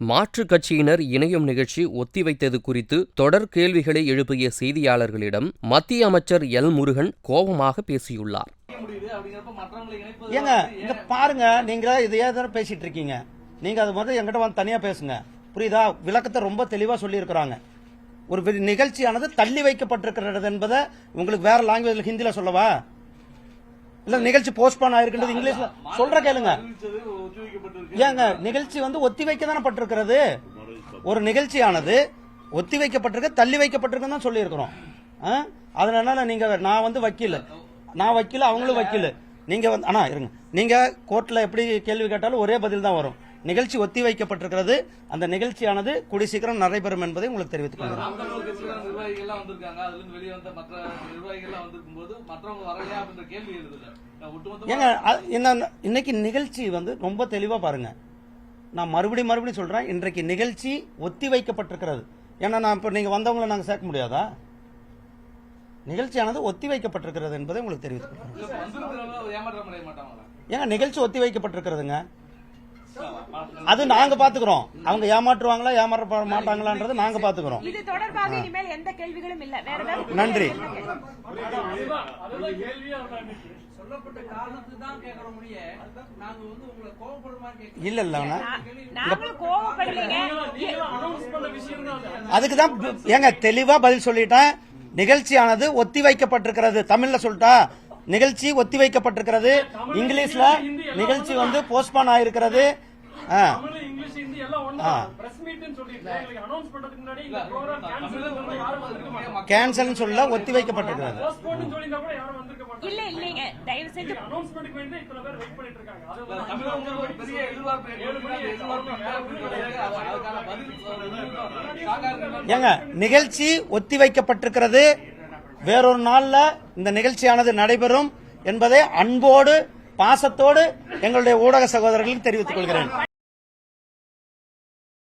மாற்றுக் கட்சியினர் இணையும் நிகழ்ச்சி ஒத்திவைத்தது குறித்து தொடர் கேள்விகளை எழுப்பிய செய்தியாளர்களிடம் மத்திய அமைச்சர் எல் முருகன் கோபமாக பேசியுள்ளார். ஏங்க இங்க பாருங்க நீங்க இதையே தானே பேசிட்டு இருக்கீங்க. நீங்க அது முதல்ல எங்கிட்ட வந்து தனியா பேசுங்க. புரியுதா? விளக்கத்தை ரொம்ப தெளிவா சொல்லி இருக்கிறாங்க ஒரு நிகழ்ச்சியானது தள்ளி வைக்கப்பட்டிருக்கிறது என்பதை உங்களுக்கு வேற லாங்குவேஜ்ல ஹிந்தியில சொல்லவா? இல்ல நிகழ்ச்சி போஸ்ட்போன் ஆயிருக்கின்றது இங்கிலீஷ்ல. சொல்ற கேளுங்க. ஏங்க நிகழ்ச்சி வந்து ஒத்தி வைக்க தானே பட்டிருக்கிறது? ஒரு நிகழ்ச்சியானது ஒத்தி வைக்கப்பட்டிருக்கு தள்ளி வைக்கப்பட்டிருக்குன்னு தான் சொல்லியிருக்கிறோம்? அதனால நீங்க நான் வந்து வக்கீல். நான் வக்கீல் அவங்களும் வக்கீல். நீங்க வந்து அண்ணா இருங்க. நீங்க கோர்ட்ல எப்படி கேள்வி கேட்டாலும் ஒரே பதில் தான் வரும். நிகழ்ச்சி ஒத்தி வைக்கப்பட்டிருக்கிறது அந்த நிகழ்ச்சியானது கூடி சீக்கிரம் நடைபெறும் என்பதை உங்களுக்கு தெரிவித்துக் கொள்கிறேன். இன்னைக்கு நிகழ்ச்சி வந்து ரொம்ப தெளிவா பாருங்க. நான் மறுபடியும் மறுபடியும் சொல்றேன் இன்றைக்கு நிகழ்ச்சி ஒத்தி வைக்கப்பட்டிருக்கிறது ஏன்னா நான் இப்ப நீங்க வந்தவங்களை நாங்க சேர்க்க முடியாதா? நிகழ்ச்சியானது ஒத்தி வைக்கப்பட்டிருக்கிறது என்பதை உங்களுக்கு தெரிவித்துக் கொள்கிறேன். ஏங்க நிகழ்ச்சி ஒத்தி வைக்கப்பட்டிருக்கிறதுங்க அது நாங்க பாத்துக்கிறோம். அவங்க ஏமாற்றுவாங்களா ஏமாற்ற மாட்டாங்களான்றது நாங்க பாத்துக்கிறோம். இது தொடர்பாக இனிமேல் எந்த கேள்விகளும் இல்ல. வேற நன்றி சொல்லப்பட்ட காரணத்துக்கு தான் கேட்கற முடிய நாங்க வந்து உங்களை கோவப்படுற மாதிரி இல்ல இல்லண்ணா நாங்களும் கோவப்படலைங்க. அதுக்கு தான் ஏங்க தெளிவா பதில் சொல்லிட்டேன். நிகழ்ச்சியானது ஒத்தி வைக்கப்பட்டிருக்கிறது தமிழ்ல சொல்லிட்டா நிகழ்ச்சி ஒத்தி வைக்கப்பட்டிருக்கிறது இங்கிலீஷ்ல நிகழ்ச்சி வந்து போஸ்ட்பான் ஆயிருக்கிறது. ஆ. தமிழ் இங்கிலீஷ் ஹிந்தி எல்லாம் ஒண்ணா பிரஸ் மீட்னு சொல்லிட்டு எங்களுக்கு அனௌன்ஸ் பண்றதுக்கு முன்னாடி இந்த ப்ரோகிராம் கேன்சல் சொல்ல ஒத்தி வைக்கப்பட்டிருக்கிறது இல்ல. இல்லைங்க. தயவு செஞ்சு ஏங்க நிகழ்ச்சி ஒத்தி வைக்கப்பட்டிருக்கிறது. வேறொரு நாள்ல இந்த நிகழ்ச்சியானது நடைபெறும் என்பதை அன்போடு பாசத்தோடு எங்களுடைய ஊடக சகோதரர்களுக்கு தெரிவித்துக் கொள்கிறேன்.